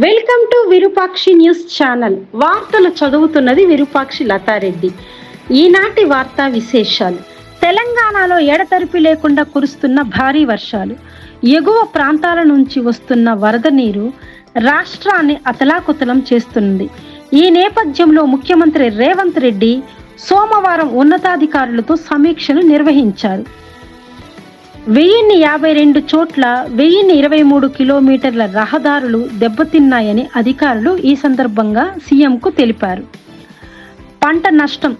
Welcome to Virupakshi news channel. వార్తలు చదువుతున్నది విరూపాక్షి లతారెడ్డి. ఈనాటి వార్తా విశేషాలు. తెలంగాణలో ఎడతెరిపి లేకుండా కురుస్తున్న భారీ వర్షాలు. ఎగువ ప్రాంతాల నుంచి వస్తున్న వరద నీరు రాష్ట్రాన్ని అతలాకుతలం చేస్తుంది. ఈ నేపథ్యంలో ముఖ్యమంత్రి రేవంత్ రెడ్డి సోమవారం ఉన్నతాధికారులతో సమీక్షను నిర్వహించారు. వెయ్యిన్ని యాభై రెండు చోట్ల వెయ్యిన్ని ఇరవై మూడు కిలోమీటర్ల రహదారులు దెబ్బతిన్నాయని అధికారులు ఈ సందర్భంగా సీఎంకు తెలిపారు. పంట నష్టం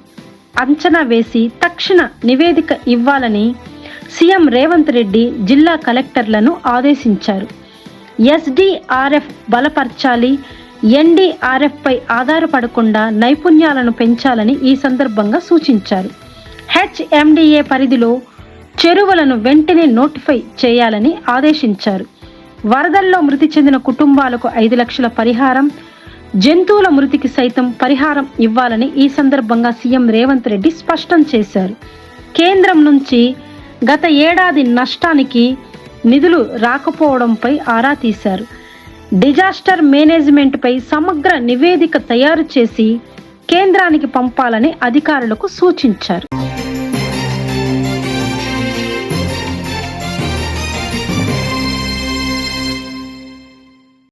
అంచనా వేసి తక్షణ నివేదిక ఇవ్వాలని సీఎం రేవంత్ రెడ్డి జిల్లా కలెక్టర్లను ఆదేశించారు. ఎస్డిఆర్ఎఫ్ బలపరచాలి ఎన్డీఆర్ఎఫ్ పై ఆధారపడకుండా నైపుణ్యాలను పెంచాలని ఈ సందర్భంగా సూచించారు. హెచ్ఎండిఏ పరిధిలో చెరువులను వెంటనే నోటిఫై చేయాలని ఆదేశించారు. వరదల్లో మృతి చెందిన కుటుంబాలకు ఐదు లక్షల పరిహారం జంతువుల మృతికి సైతం పరిహారం ఇవ్వాలని ఈ సందర్భంగా సీఎం రేవంత్ రెడ్డి స్పష్టం చేశారు. కేంద్రం నుంచి గత ఏడాది నష్టానికి నిధులు రాకపోవడంపై ఆరా తీశారు. డిజాస్టర్ మేనేజ్మెంట్పై సమగ్ర నివేదిక తయారు చేసి కేంద్రానికి పంపాలని అధికారులకు సూచించారు.